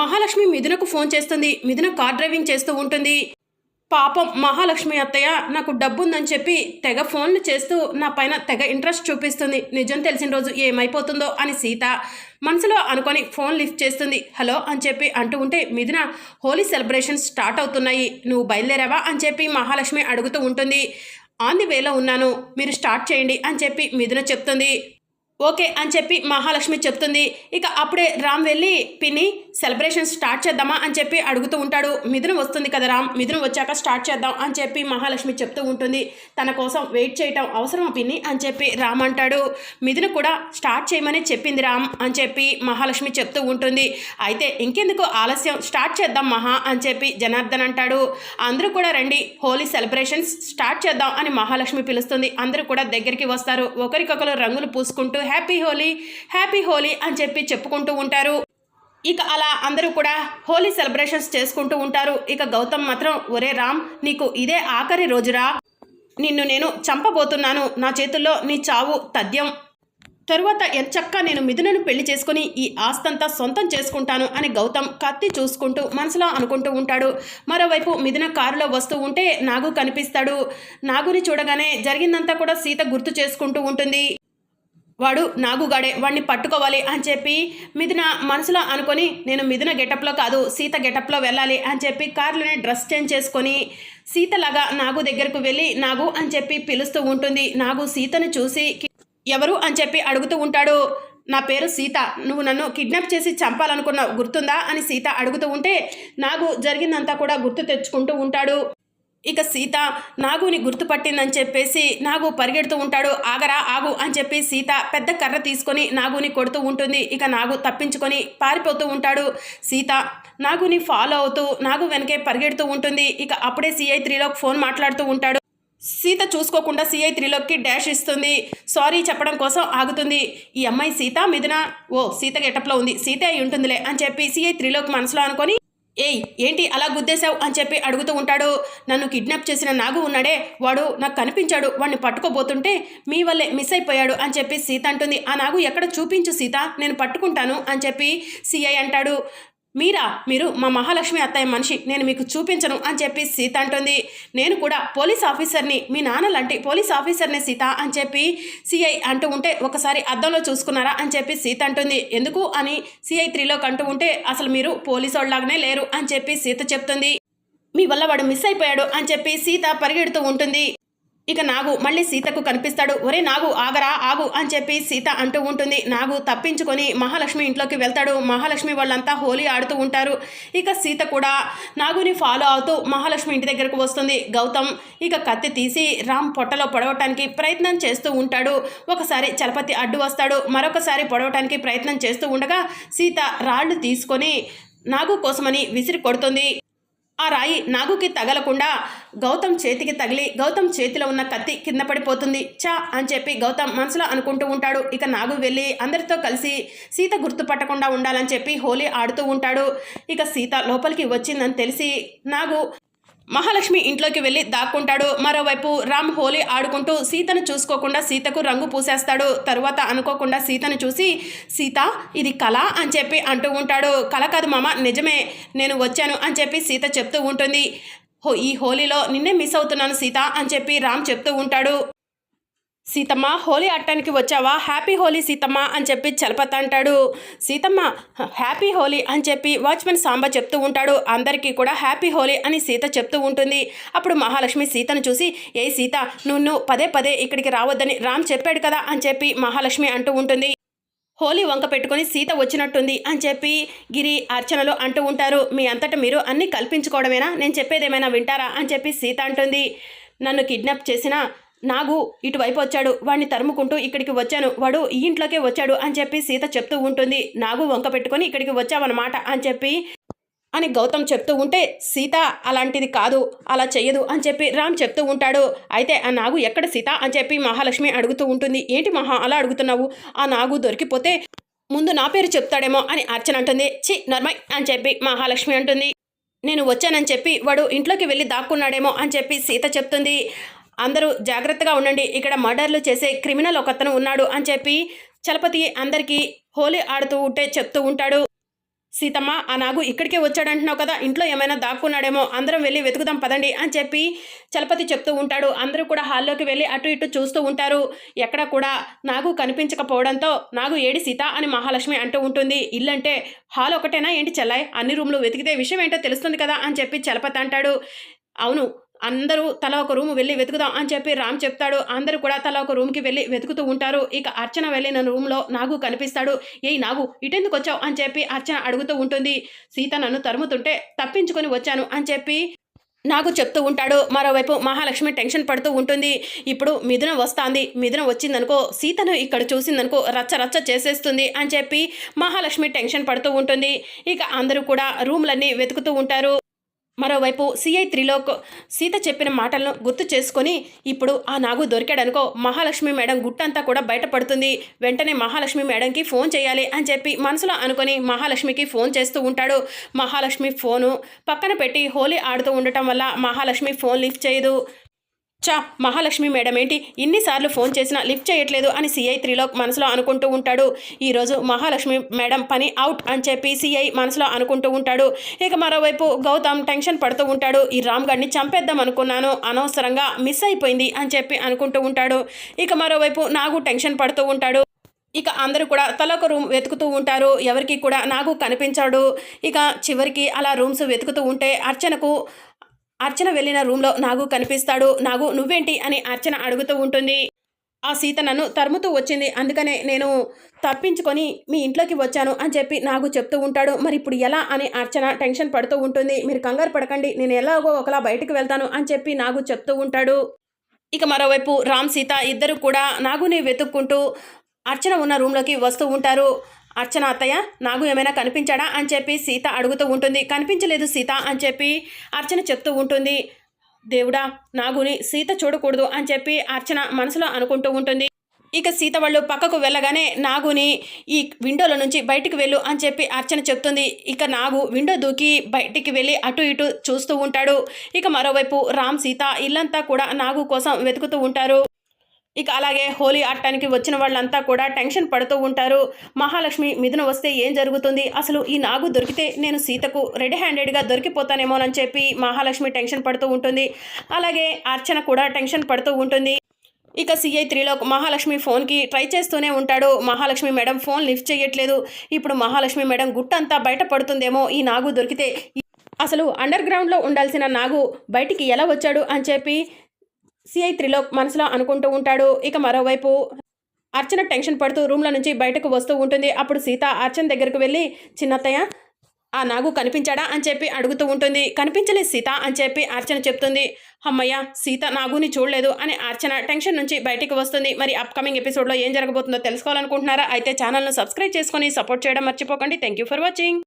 Mahalakshmi మిథునకు phone చేస్తుంది. మిథున car driving చేస్తూ ఉంటుంది. పాపం మహాలక్ష్మి అత్తయ్య నాకు డబ్బు ఉందని చెప్పి తెగ ఫోన్లు చేస్తూ నా పైన తెగ ఇంట్రెస్ట్ చూపిస్తుంది. నిజం తెలిసిన రోజు ఏమైపోతుందో అని సీత మనసులో అనుకొని ఫోన్ లిఫ్ట్ చేస్తుంది. హలో అని చెప్పి అంటూ ఉంటే మిథున హోలీ సెలబ్రేషన్స్ స్టార్ట్ అవుతున్నాయి. నువ్వు బయలుదేరావా అని చెప్పి మహాలక్ష్మి అడుగుతూ ఉంటుంది. ఆన్ ది వేలో ఉన్నాను. మీరు స్టార్ట్ చేయండి అని చెప్పి మిథున చెప్తుంది. ఓకే అని చెప్పి మహాలక్ష్మి చెప్తుంది. ఇక అప్పుడే రామ్ వెళ్ళి పిన్ని సెలబ్రేషన్ స్టార్ట్ చేద్దామా అని చెప్పి అడుగుతూ ఉంటాడు. మిథునం వస్తుంది కదా రామ్ వచ్చాక స్టార్ట్ చేద్దాం అని చెప్పి మహాలక్ష్మి చెప్తూ ఉంటుంది. తన కోసం వెయిట్ చేయటం అవసరమా పిన్ని అని చెప్పి రామ్ అంటాడు. మిథున కూడా స్టార్ట్ చేయమని చెప్పింది రామ్ అని చెప్పి మహాలక్ష్మి చెప్తూ ఉంటుంది. అయితే ఇంకెందుకు ఆలస్యం? స్టార్ట్ చేద్దాం మహా అని చెప్పి జనార్దన్ అంటాడు. అందరూ కూడా రండి హోలీ సెలబ్రేషన్స్ స్టార్ట్ చేద్దాం అని మహాలక్ష్మి పిలుస్తుంది. అందరూ కూడా దగ్గరికి వస్తారు. ఒకరికొకరు రంగులు పూసుకుంటూ హ్యాపీ హోలీ హ్యాపీ హోలీ అని చెప్పి చెప్పుకుంటూ ఉంటారు. ఇక అలా అందరూ కూడా హోలీ సెలబ్రేషన్స్ చేసుకుంటూ ఉంటారు. ఇక గౌతమ్ మాత్రం ఒరే రామ్ నీకు ఇదే ఆఖరి రోజురా. నిన్ను నేను చంపబోతున్నాను. నా చేతుల్లో నీ చావు తథ్యం. తరువాత ఎంచక్క నేను మిథునను పెళ్ళి చేసుకుని ఈ ఆస్తంతా సొంతం చేసుకుంటాను అని గౌతమ్ కత్తి చూసుకుంటూ మనసులో అనుకుంటూ ఉంటాడు. మరోవైపు మిథున కారులో వస్తూ ఉంటే నాగు కనిపిస్తాడు. నాగుని చూడగానే జరిగిందంతా కూడా సీత గుర్తు చేసుకుంటూ ఉంటుంది. వాడు నాగుగాడే వాడిని పట్టుకోవాలి అని చెప్పి మిథున మనసులో అనుకొని నేను మిథున గెటప్లో కాదు సీత గెటప్లో వెళ్ళాలి అని చెప్పి కార్లోనే డ్రెస్ చేంజ్ చేసుకొని సీతలాగా నాగు దగ్గరకు వెళ్ళి నాగు అని చెప్పి పిలుస్తూ ఉంటుంది. నాగు సీతను చూసి ఎవరు అని చెప్పి అడుగుతూ ఉంటాడు. నా పేరు సీత నువ్వు నన్ను కిడ్నాప్ చేసి చంపాలనుకున్నావు గుర్తుందా అని సీత అడుగుతూ ఉంటే నాగు జరిగిందంతా కూడా గుర్తు తెచ్చుకుంటూ ఉంటాడు. ఇక సీత నాగుని గుర్తుపట్టిందని చెప్పేసి నాగు పరిగెడుతూ ఉంటాడు. ఆగరా ఆగు అని చెప్పి సీత పెద్ద కర్ర తీసుకొని నాగుని కొడుతూ ఉంటుంది. ఇక నాగు తప్పించుకొని పారిపోతూ ఉంటాడు. సీత నాగుని ఫాలో అవుతూ నాగు వెనకే పరిగెడుతూ ఉంటుంది. ఇక అప్పుడే సిఐ త్రీలోకి ఫోన్ మాట్లాడుతూ ఉంటాడు. సీత చూసుకోకుండా సిఐ త్రీలోకి డాష్ ఇస్తుంది. సారీ చెప్పడం కోసం ఆగుతుంది. ఈ అమ్మాయి సీత మిథున? ఓ సీత గెటప్లో ఉంది? సీత అయి ఉంటుందిలే అని చెప్పి సిఐ త్రీలోకి మనసులో అనుకొని ఏయ్ ఏంటి అలా గుద్దేశావు అని చెప్పి అడుగుతూ ఉంటాడు. నన్ను కిడ్నాప్ చేసిన నాగు ఉన్నాడే. వాడు నాకు కనిపించాడు. వాడిని పట్టుకోబోతుంటే మీ వల్లే మిస్ అయిపోయాడు అని చెప్పి సీత అంటుంది. ఆ నాగు ఎక్కడ చూపించు సీత? నేను పట్టుకుంటాను అని చెప్పి సిఐ అంటాడు. మీరా? మీరు మా మహాలక్ష్మి అత్తయ్య మనిషి. నేను మీకు చూపించను అని చెప్పి సీత అంటుంది. నేను కూడా పోలీస్ ఆఫీసర్ని మీ నాన్న లాంటి పోలీస్ ఆఫీసర్నే సీత అని చెప్పి సిఐ అంటూ ఉంటే ఒకసారి అద్దంలో చూసుకున్నారా అని చెప్పి సీత అంటుంది. ఎందుకు అని సిఐ త్రీలోకి అంటూ ఉంటే అసలు మీరు పోలీసు వాళ్ళలాగానే లేరు అని చెప్పి సీత చెప్తుంది. మీ వల్ల వాడు మిస్ అయిపోయాడు అని చెప్పి సీత పరిగెడుతూ ఉంటుంది. ఇక నాగు మళ్ళీ సీతకు కనిపిస్తాడు. ఒరే నాగు ఆగరా ఆగు అని చెప్పి సీత అంటూ ఉంటుంది. నాగు తప్పించుకొని మహాలక్ష్మి ఇంట్లోకి వెళ్తాడు. మహాలక్ష్మి వాళ్ళంతా హోలీ ఆడుతూ ఉంటారు. ఇక సీత కూడా నాగుని ఫాలో అవుతూ మహాలక్ష్మి ఇంటి దగ్గరకు వస్తుంది. గౌతమ్ ఇక కత్తి తీసి రామ్ పొట్టలో పొడవటానికి ప్రయత్నం చేస్తూ ఉంటాడు. ఒకసారి చలపతి అడ్డు వస్తాడు. మరొకసారి పొడవటానికి ప్రయత్నం చేస్తూ ఉండగా సీత రాళ్ళు తీసుకొని నాగు కోసమని విసిరి కొడుతుంది. ఆ రాయి నాగుకి తగలకుండా గౌతమ్ చేతికి తగిలి గౌతమ్ చేతిలో ఉన్న కత్తి కింద పడిపోతుంది. చా అని చెప్పి గౌతమ్ మనసులో అనుకుంటూ ఉంటాడు. ఇక నాగు వెళ్ళి అందరితో కలిసి సీత గుర్తుపట్టకుండా ఉండాలని చెప్పి హోలీ ఆడుతూ ఉంటాడు. ఇక సీత లోపలికి వచ్చిందని తెలిసి నాగు మహాలక్ష్మి ఇంట్లోకి వెళ్ళి దాక్కుంటాడు. మరోవైపు రామ్ హోలీ ఆడుకుంటూ సీతను చూసుకోకుండా సీతకు రంగు పూసేస్తాడు. తరువాత అనుకోకుండా సీతను చూసి సీత ఇది కళ అని చెప్పి అంటూ ఉంటాడు. కళ కాదు మామ నిజమే నేను వచ్చాను అని చెప్పి సీత చెప్తూ ఉంటుంది. హో ఈ హోలీలో నిన్నే మిస్ అవుతున్నాను సీత అని చెప్పి రామ్ చెప్తూ ఉంటాడు. సీతమ్మ హోలీ ఆడటానికి వచ్చావా? హ్యాపీ హోలీ సీతమ్మ అని చెప్పి చలపత అంటాడు. సీతమ్మ హ్యాపీ హోలీ అని చెప్పి వాచ్మెన్ సాంబ చెప్తూ ఉంటాడు. అందరికీ కూడా హ్యాపీ హోలీ అని సీత చెప్తూ ఉంటుంది. అప్పుడు మహాలక్ష్మి సీతను చూసి ఏ సీత నువ్వు పదే పదే ఇక్కడికి రావద్దని రామ్ చెప్పాడు కదా అని చెప్పి మహాలక్ష్మి అంటూ ఉంటుంది. హోలీ వంక పెట్టుకొని సీత వచ్చినట్టుంది అని చెప్పి గిరి అర్చనలు అంటూ ఉంటారు. మీ అంతటా మీరు అన్నీ కల్పించుకోవడమేనా? నేను చెప్పేదేమైనా వింటారా? అని చెప్పి సీత అంటుంది. నన్ను కిడ్నాప్ చేసిన నాగు ఇటువైపు వచ్చాడు వాడిని తరుముకుంటూ ఇక్కడికి వచ్చాను. వాడు ఈ ఇంట్లోకే వచ్చాడు అని చెప్పి సీత చెప్తూ ఉంటుంది. నాగు వంక పెట్టుకొని ఇక్కడికి వచ్చావన్నమాట అని చెప్పి అని గౌతమ్ చెప్తూ ఉంటే సీత అలాంటిది కాదు అలా చెయ్యదు అని చెప్పి రామ్ చెప్తూ ఉంటాడు. అయితే ఆ నాగు ఎక్కడ సీత అని చెప్పి మహాలక్ష్మి అడుగుతూ ఉంటుంది. ఏంటి మహా అలా అడుగుతున్నావు? ఆ నాగు దొరికిపోతే ముందు నా పేరు చెప్తాడేమో అని అర్చన అంటుంది. చి నర్మయ్ అని చెప్పి మహాలక్ష్మి అంటుంది. నేను వచ్చానని చెప్పి వాడు ఇంట్లోకి వెళ్ళి దాక్కున్నాడేమో అని చెప్పి సీత చెప్తుంది. అందరూ జాగ్రత్తగా ఉండండి. ఇక్కడ మర్డర్లు చేసే క్రిమినల్ ఒకతను ఉన్నాడు అని చెప్పి చలపతి అందరికీ హోలీ ఆడుతూ ఉంటే చెప్తూ ఉంటాడు. సీతమ్మ ఆ నాగు ఇక్కడికే వచ్చాడంటున్నావు కదా ఇంట్లో ఏమైనా దాక్కున్నాడేమో అందరం వెళ్ళి వెతుకుదాం పదండి అని చెప్పి చలపతి చెప్తూ ఉంటాడు. అందరూ కూడా హాల్లోకి వెళ్ళి అటు ఇటు చూస్తూ ఉంటారు. ఎక్కడ కూడా నాగు కనిపించకపోవడంతో నాగు ఏడి సీత అని మహాలక్ష్మి అంటూ ఉంటుంది. ఇల్లంటే హాల్ ఒకటేనా ఏంటి చెల్లాయ్? అన్ని రూమ్లు వెతికితే విషయం ఏంటో తెలుస్తుంది కదా అని చెప్పి చలపతి అంటాడు. అవును అందరూ తల ఒక రూమ్ వెళ్ళి వెతుకుదాం అని చెప్పి రామ్ చెప్తాడు. అందరూ కూడా తల ఒక రూమ్కి వెళ్ళి వెతుకుతూ ఉంటారు. ఇక అర్చన వెళ్ళిన రూమ్లో నాగు కనిపిస్తాడు. ఏయ్ నాగు ఇటెందుకు వచ్చావు అని చెప్పి అర్చన అడుగుతూ ఉంటుంది. సీత నన్ను తరుముతుంటే తప్పించుకొని వచ్చాను అని చెప్పి నాకు చెప్తూ ఉంటాడు. మరోవైపు మహాలక్ష్మి టెన్షన్ పడుతూ ఉంటుంది. ఇప్పుడు మిథున వస్తాంది. మిథున వచ్చిందనుకో సీతను ఇక్కడ చూసిందనుకో రచ్చ రచ్చ చేసేస్తుంది అని చెప్పి మహాలక్ష్మి టెన్షన్ పడుతూ ఉంటుంది. ఇక అందరూ కూడా రూమ్లన్నీ వెతుకుతూ ఉంటారు. మరోవైపు సిఐ త్రిలోక్ సీత చెప్పిన మాటలను గుర్తు చేసుకొని ఇప్పుడు ఆ నాగు దొరికాడనుకో మహాలక్ష్మి మేడం గుట్టంతా కూడా బయటపడుతుంది. వెంటనే మహాలక్ష్మి మేడంకి ఫోన్ చేయాలి అని చెప్పి మనసులో అనుకొని మహాలక్ష్మికి ఫోన్ చేస్తూ ఉంటాడు. మహాలక్ష్మి ఫోను పక్కన పెట్టి హోలీ ఆడుతూ ఉండటం వల్ల మహాలక్ష్మి ఫోన్ లిఫ్ట్ చేయదు. చా మహాలక్ష్మి మేడం ఏంటి? ఇన్నిసార్లు ఫోన్ చేసినా లిఫ్ట్ చేయట్లేదు అని సిఐ త్రిలోక్ మనసులో అనుకుంటూ ఉంటాడు. ఈరోజు మహాలక్ష్మి మేడం పని అవుట్ అని చెప్పి సిఐ మనసులో అనుకుంటూ ఉంటాడు. ఇక మరోవైపు గౌతమ్ టెన్షన్ పడుతూ ఉంటాడు. ఈ రామ్ గడ్ని చంపేద్దాం అనుకున్నాను. అనవసరంగా మిస్ అయిపోయింది అని చెప్పి అనుకుంటూ ఉంటాడు. ఇక మరోవైపు నాగు టెన్షన్ పడుతూ ఉంటాడు. ఇక అందరూ కూడా తలొక రూమ్ వెతుకుతూ ఉంటారు. ఎవరికి కూడా నాగు కనిపించాడు. ఇక చివరికి అలా రూమ్స్ వెతుకుతూ ఉంటే అర్చనకు అర్చన వెళ్ళిన రూమ్లో నాగు కనిపిస్తాడు. నాగు నువ్వేంటి? అని అర్చన అడుగుతూ ఉంటుంది. ఆ సీత నన్ను తరుముతూ వచ్చింది. అందుకనే నేను తప్పించుకొని మీ ఇంట్లోకి వచ్చాను అని చెప్పి నాగు చెప్తూ ఉంటాడు. మరి ఇప్పుడు ఎలా అని అర్చన టెన్షన్ పడుతూ ఉంటుంది. మీరు కంగారు పడకండి. నేను ఎలాగో ఒకలా బయటకు వెళ్తాను అని చెప్పి నాగు చెప్తూ ఉంటాడు. ఇక మరోవైపు రామ్ సీత ఇద్దరు కూడా నాగుని వెతుక్కుంటూ అర్చన ఉన్న రూమ్లోకి వస్తూ ఉంటారు. అర్చన అత్తయ్య నాగు ఏమైనా కనిపించాడా అని చెప్పి సీత అడుగుతూ ఉంటుంది. కనిపించలేదు సీత అని చెప్పి అర్చన చెప్తూ ఉంటుంది. దేవుడా నాగుని సీత చూడకూడదు అని చెప్పి అర్చన మనసులో అనుకుంటూ ఉంటుంది. ఇక సీత వాళ్ళు పక్కకు వెళ్ళగానే నాగుని ఈ విండోలో నుంచి బయటికి వెళ్ళు అని చెప్పి అర్చన చెప్తుంది. ఇక నాగు విండో దూకి బయటికి వెళ్ళి అటు ఇటు చూస్తూ ఉంటాడు. ఇక మరోవైపు రామ్ సీత ఇల్లంతా కూడా నాగు కోసం వెతుకుతూ ఉంటారు. ఇక అలాగే హోలీ ఆడటానికి వచ్చిన వాళ్ళంతా కూడా టెన్షన్ పడుతూ ఉంటారు. మహాలక్ష్మి మిథున వస్తే ఏం జరుగుతుంది? అసలు ఈ నాగు దొరికితే నేను సీతకు రెడీ హ్యాండెడ్గా దొరికిపోతానేమోనని చెప్పి మహాలక్ష్మి టెన్షన్ పడుతూ ఉంటుంది. అలాగే అర్చన కూడా టెన్షన్ పడుతూ ఉంటుంది. ఇక సిఐ త్రీలో మహాలక్ష్మి ఫోన్కి ట్రై చేస్తూనే ఉంటాడు. మహాలక్ష్మి మేడం ఫోన్ లిఫ్ట్ చేయట్లేదు. ఇప్పుడు మహాలక్ష్మి మేడం గుట్టంతా బయటపడుతుందేమో ఈ నాగు దొరికితే. అసలు అండర్ గ్రౌండ్లో ఉండాల్సిన నాగు బయటికి ఎలా వచ్చాడు అని చెప్పి సిఐ త్రిలోక్ మనసులో అనుకుంటూ ఉంటాడు. ఇక మరోవైపు అర్చన టెన్షన్ పడుతూ రూమ్లో నుంచి బయటకు వస్తూ ఉంటుంది. అప్పుడు సీత అర్చన దగ్గరకు వెళ్ళి చిన్నత్తయ్య ఆ నాగు కనిపించాడా? అని చెప్పి అడుగుతూ ఉంటుంది. కనిపించలేదు సీత అని చెప్పి అర్చన చెప్తుంది. అమ్మయ్య సీత నాగుని చూడలేదు అని అర్చన టెన్షన్ నుంచి బయటికి వస్తుంది. మరి అప్కమింగ్ ఎపిసోడ్లో ఏం జరగబోతుందో తెలుసుకోవాలనుకుంటున్నారా? అయితే ఛానల్ను సబ్స్క్రైబ్ చేసుకొని సపోర్ట్ చేయడం మర్చిపోకండి. Thank you for watching